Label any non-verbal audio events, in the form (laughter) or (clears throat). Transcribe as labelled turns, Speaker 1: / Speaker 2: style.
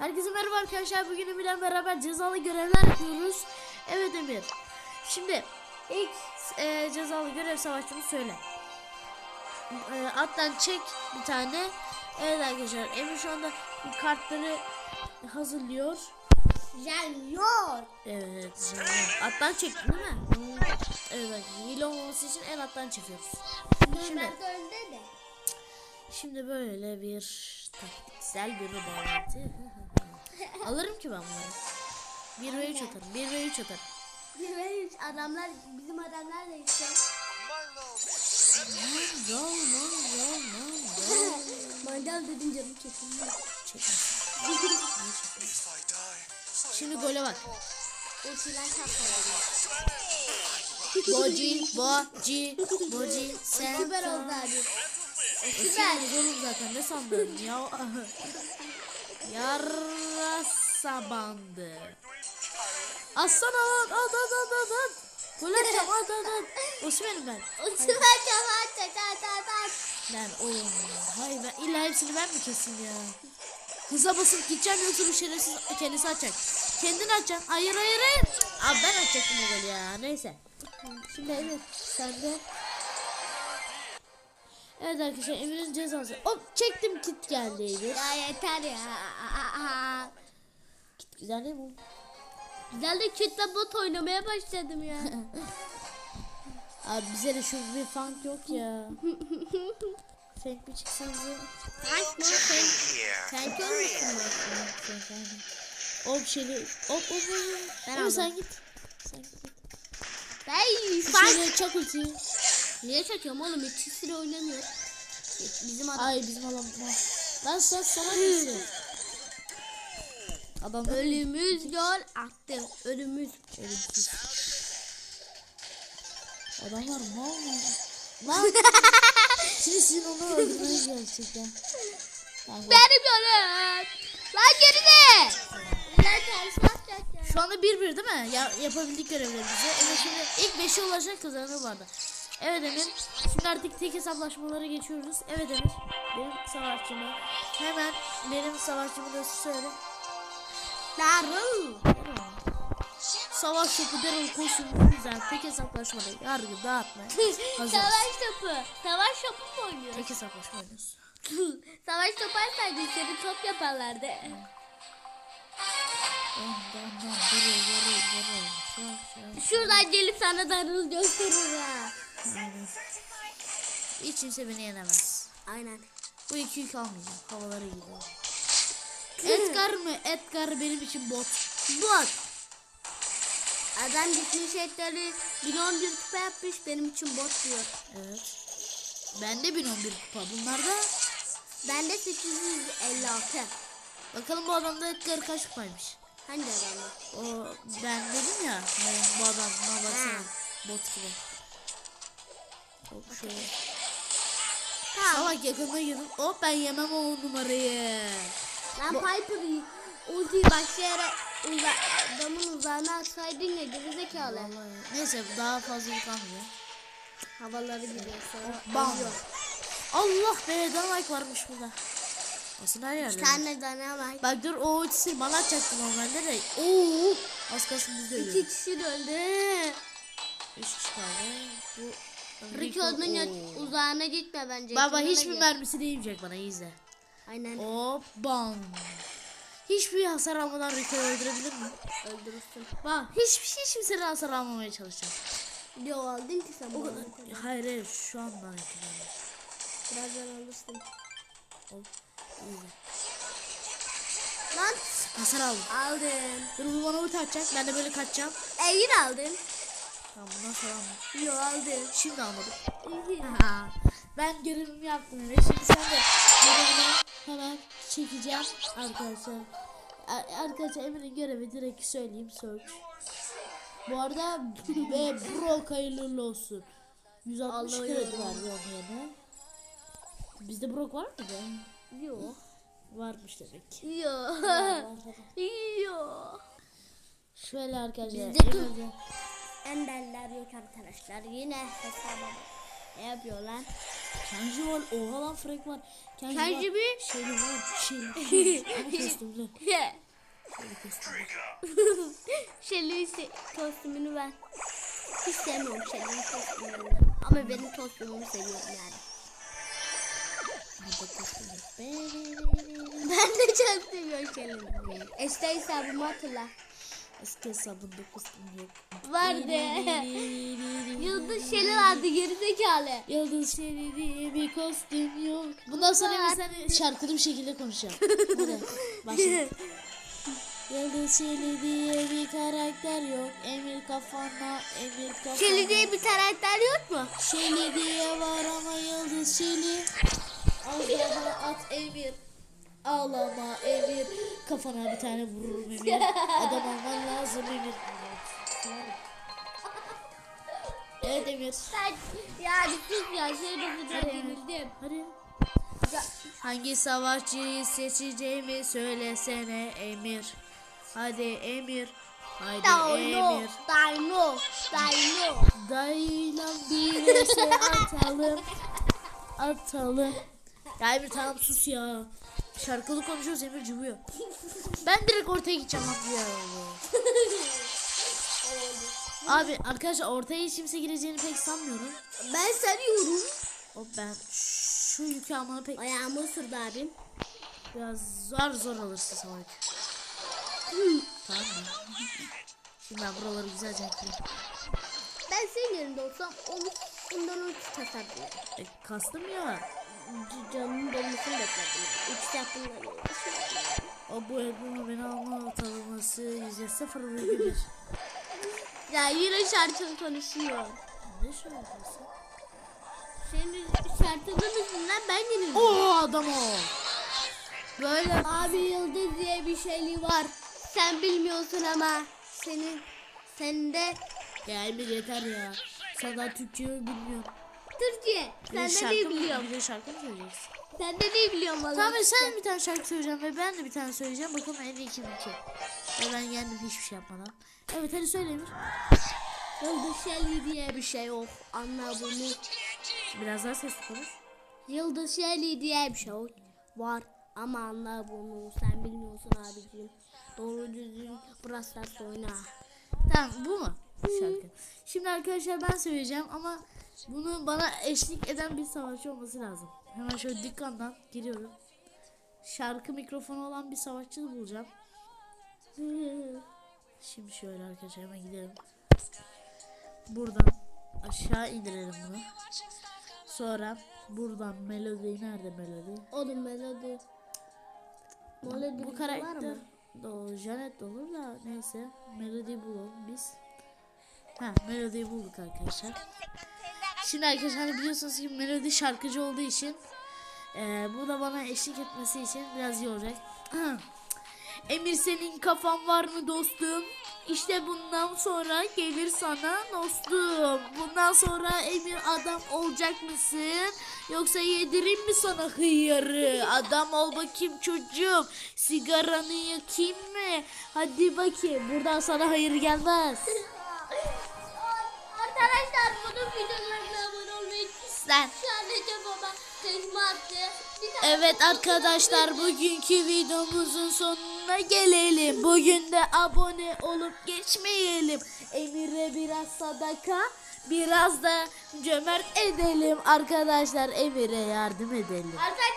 Speaker 1: Herkese merhaba arkadaşlar. Bugün Emir'le beraber cezalı görevler yapıyoruz. Evet Emir. Şimdi ilk e, cezalı görev savaşçımı söyle. E, attan çek bir tane. Evet arkadaşlar Emir şu anda kartları hazırlıyor.
Speaker 2: Geliyor.
Speaker 1: Evet. Attan çektin değil mi? Evet. Hile olmaması için en alttan çekiyoruz. Şimdi, şimdi böyle bir taktiksel bir bağlantı. Alırım ki ben bunları. 1 ve 3 atarım. 1 ve 3 atarım.
Speaker 2: Bir ve üç adamlar bizim adamlar da işte.
Speaker 1: Mangal, mangal, mangal.
Speaker 2: Mandal dedin canım kesildi.
Speaker 1: Çekmesin. Şimdi gole bak.
Speaker 2: Uçulan kapları.
Speaker 1: Boci, boci, boci, sen.
Speaker 2: Süper oldu abi.
Speaker 1: Süper. Oğlum zaten ne sandın ya? (laughs) Yarasa bandı. Aslan at at at at at at. Gol atacağım at at at. Osman'ım ben.
Speaker 2: Uçulan kapı at at at at.
Speaker 1: Ben oğlum hayır ben illa hepsini ben mi keseyim ya? Hıza basıp gideceğim yoksa bu şerefsiz kendisi açacak. Kendini açacaksın. Hayır hayır hayır. Abi ben açacaktım o golü ya. Neyse. Şimdi evet sen de. Evet arkadaşlar Emir'in cezası. Hop çektim kit geldi Emir.
Speaker 2: Ya yeter ya.
Speaker 1: Kit güzel değil mi?
Speaker 2: Güzel de kütle bot oynamaya başladım ya. (laughs)
Speaker 1: Abi bize de şu bir funk yok ya. (laughs) Fake mi çıksanıza?
Speaker 2: Tank mı? Tank olmuşsun mu?
Speaker 1: Hop şeyli. Hop hop hop.
Speaker 2: Ben aldım.
Speaker 1: sen git. Sen git. Şu
Speaker 2: Tank.
Speaker 1: Şöyle çak ultiyi.
Speaker 2: Niye çekiyorum oğlum? İkisiyle oynamıyor. Bizim adam.
Speaker 1: Ay bizim adam. Lan sen sana mısın? Adam
Speaker 2: Ölümüz gol attı. Ölümüz.
Speaker 1: Ölümsüz. Adamlar mal mı? (laughs) Lan. Şimdi sizin onu öldürmeniz gerçekten.
Speaker 2: Benim golüm. Lan geride. Lan ya.
Speaker 1: Şu anda 1-1 değil mi? Ya, yapabildik görevlerimizi. Evet şimdi ilk 5'e ulaşan kazanır vardı. Evet Emir. Şimdi artık tek hesaplaşmalara geçiyoruz. Evet Emir. Benim savaşçımı. Hemen benim savaşçımı da söyle.
Speaker 2: Darıl.
Speaker 1: Savaş topu Daryl koşun güzel. Tek hesaplaşmada yargı dağıtma. (laughs)
Speaker 2: Savaş topu. Savaş topu mu oynuyor?
Speaker 1: Tek hesaplaşma oynuyoruz. (laughs)
Speaker 2: Savaş topu açsaydın seni top yaparlardı. Şuradan gelip sana darıl gösterir ha.
Speaker 1: Aynen. Hiç kimse beni yenemez.
Speaker 2: Aynen.
Speaker 1: Bu iki yük almayacağım. Havalara gidiyor. Edgar mı? Edgar benim için bot.
Speaker 2: Bot. Adam gitmiş etleri 1011 kupa yapmış benim için bot diyor.
Speaker 1: Evet. Bende 1011 kupa. Bunlarda
Speaker 2: Bende 856.
Speaker 1: bakalım bu adamda Edgar kaç kupaymış.
Speaker 2: Hangi adamı?
Speaker 1: O ben dedim ya. bu adam buna baksana. Bot gibi. Hop şöyle.
Speaker 2: Tamam.
Speaker 1: Salak yakınına girdim. Hop ben yemem o numarayı.
Speaker 2: Lan
Speaker 1: Bu-
Speaker 2: Piper'ı ultiyi başka yere uza, adamın uzağına atsaydın ya gerizekalı.
Speaker 1: Vallahi. Neyse daha fazla kalmıyor.
Speaker 2: Havaları gidiyor sonra.
Speaker 1: Bam.
Speaker 2: ölüyor.
Speaker 1: Allah be like varmış burada. Aslında her yerde.
Speaker 2: Bir tane dynamite.
Speaker 1: Bak dur o ultisi bana atacaktı normalde de. Oo, az kalsın biz de
Speaker 2: İki
Speaker 1: ölüyoruz.
Speaker 2: kişi de öldü.
Speaker 1: Üç kişi kaldı. Bu
Speaker 2: Ya-
Speaker 1: Oo.
Speaker 2: uzağına gitme bence.
Speaker 1: Baba
Speaker 2: yakınına
Speaker 1: hiçbir mermisi değmeyecek bana izle.
Speaker 2: Aynen
Speaker 1: Hop bam. Hiçbir hasar almadan Rico'yu öldürebilir mi?
Speaker 2: öldürürsün.
Speaker 1: Bak hiç hiç kimsenin hasar almamaya çalışacağım.
Speaker 2: Yo aldın ki sen
Speaker 1: O kadar. Hayır hayır şu an bana itibaren.
Speaker 2: Birazdan alırsın.
Speaker 1: Hop iyi.
Speaker 2: Lan
Speaker 1: Hasar aldım.
Speaker 2: aldın.
Speaker 1: Dur bu bana ulti atacak. Ben de böyle kaçacağım.
Speaker 2: E yine aldın.
Speaker 1: Tamam bundan sonra almam.
Speaker 2: Yo aldın.
Speaker 1: Şimdi almadım. Ha, ben görevimi yaptım ve şimdi sen de görevini hemen çekeceğim arkadaşlar. Arkadaşlar Emir'in görevi direkt söyleyeyim search. Bu arada (laughs) ve Brock hayırlı olsun. 160
Speaker 2: Allah
Speaker 1: kredi verdi yerine. Bizde Brock var mıydı?
Speaker 2: Yo.
Speaker 1: Varmış demek ki.
Speaker 2: Yo.
Speaker 1: Var, hadi.
Speaker 2: Yo.
Speaker 1: Şöyle arkadaşlar.
Speaker 2: Bizde Enderler yok arkadaşlar. Yine hesaba bak. Ne yapıyor lan?
Speaker 1: Kenji var. Oha lan Frank var. Kenji,
Speaker 2: Kenji
Speaker 1: var.
Speaker 2: mi?
Speaker 1: Şeyli var. Şeyli. Ama kostümlü.
Speaker 2: Se- kostümünü ben hiç sevmiyorum Shelly'nin kostümünü. Ama benim kostümümü seviyorum yani. Ben de çok seviyorum Shelly'nin. Eski hesabımı hatırla.
Speaker 1: Eski hesabında kostüm yok.
Speaker 2: Vardı. (laughs) Yıldız Shelly vardı gerizekalı.
Speaker 1: Yıldız Şeri diye bir kostüm yok. Bundan sonra. Emir sen şarkılı bir şekilde konuşacağım. (laughs) Hadi başla. Yıldız Şeli diye bir karakter yok. Emir kafana, Emir kafana.
Speaker 2: Shelly diye bir karakter yok mu?
Speaker 1: Şeli diye var ama Yıldız Şeli. Ağlama at Emir. Ağlama Emir. Kafana bir tane vururum Emir. (laughs) Adam olman lazım Emir. (laughs) Evet Emir.
Speaker 2: Sen ya sus ya şey de yenildim.
Speaker 1: Hadi. Hangi savaşçıyı seçeceğimi söylesene Emir. Hadi Emir. Hadi
Speaker 2: Dino,
Speaker 1: Emir.
Speaker 2: Dino, Dino.
Speaker 1: Dayıyla bir ese (laughs) atalım. Atalım. Ya Emir tamam sus ya. Şarkılı konuşuyoruz Emir cıvıyor. Ben direkt ortaya gideceğim abi ya. (laughs) Abi arkadaşlar ortaya hiç kimse gireceğini pek sanmıyorum.
Speaker 2: Ben sarıyorum.
Speaker 1: O ben şu yükü almanı pek
Speaker 2: Ayağımı ısırdı abim.
Speaker 1: Biraz zor zor alırsın savaş. tamam mı? Şimdi ben buraları güzelce ekleyeyim.
Speaker 2: Ben senin yerinde olsam onu bundan ulti tasardım.
Speaker 1: E, kastım ya.
Speaker 2: Canımın dolmasını bekledim. Üç yapımla uğraşıyorum.
Speaker 1: O bu Ebru'nun beni alma ortalaması yüzde sıfır virgül. (laughs)
Speaker 2: Ya yine şarkın konuşuyor.
Speaker 1: Ne yapıyorsun?
Speaker 2: Senin şarkının yüzünden ben yenildim.
Speaker 1: Oo adam o.
Speaker 2: Böyle abi yıldız diye bir şey var. Sen bilmiyorsun ama senin sende
Speaker 1: Ya Emir yeter ya. Sen daha Türkçe bilmiyorsun.
Speaker 2: Türkçe. Sen de ne biliyorum?
Speaker 1: Bir şarkı mı söyleyeceksin?
Speaker 2: Sen de ne biliyorum valla.
Speaker 1: Tamam sen bir tane şarkı söyleyeceğim ve ben de bir tane söyleyeceğim. Bakalım en iyi kim iki. Ve ben yendim hiçbir şey yapmadan. Evet hadi söyle Emir.
Speaker 2: Yıldız Şeli diye bir şey yok. Anla bunu.
Speaker 1: Biraz daha sesli konuş.
Speaker 2: Yıldız Şeli diye bir şey var. Ama anla bunu. Sen bilmiyorsun abicim. Doğru düzgün Brawl Stars oyna.
Speaker 1: Tamam bu mu şarkı? Şimdi arkadaşlar ben söyleyeceğim ama bunu bana eşlik eden bir savaşçı olması lazım. Hemen şöyle dükkandan giriyorum. Şarkı mikrofonu olan bir savaşçı bulacağım. Şimdi şöyle arkadaşlar hemen gidelim. Buradan aşağı indirelim bunu. Sonra buradan melodi nerede melodi?
Speaker 2: Oğlum melodi. Melodi
Speaker 1: Bu karakter o Janet olur da neyse melodi bulalım biz. Ha melodiyi bulduk arkadaşlar. Şimdi arkadaşlar hani biliyorsunuz ki melodi şarkıcı olduğu için eee, bu da bana eşlik etmesi için biraz iyi. (clears throat) Emir senin kafan var mı dostum? İşte bundan sonra gelir sana dostum. Bundan sonra Emir adam olacak mısın? Yoksa yedireyim mi sana hıyarı? Adam ol bakayım çocuğum. Sigaranı yakayım mı? Hadi bakayım. Buradan sana hayır gelmez. (laughs)
Speaker 2: Arkadaşlar bunun videolarına
Speaker 1: Sen.
Speaker 2: Sadece baba tekme attı.
Speaker 1: Evet arkadaşlar bugünkü videomuzun sonuna gelelim. Bugün de abone olup geçmeyelim. Emir'e biraz sadaka, biraz da cömert edelim arkadaşlar. Emir'e yardım edelim.
Speaker 2: Arkadaşlar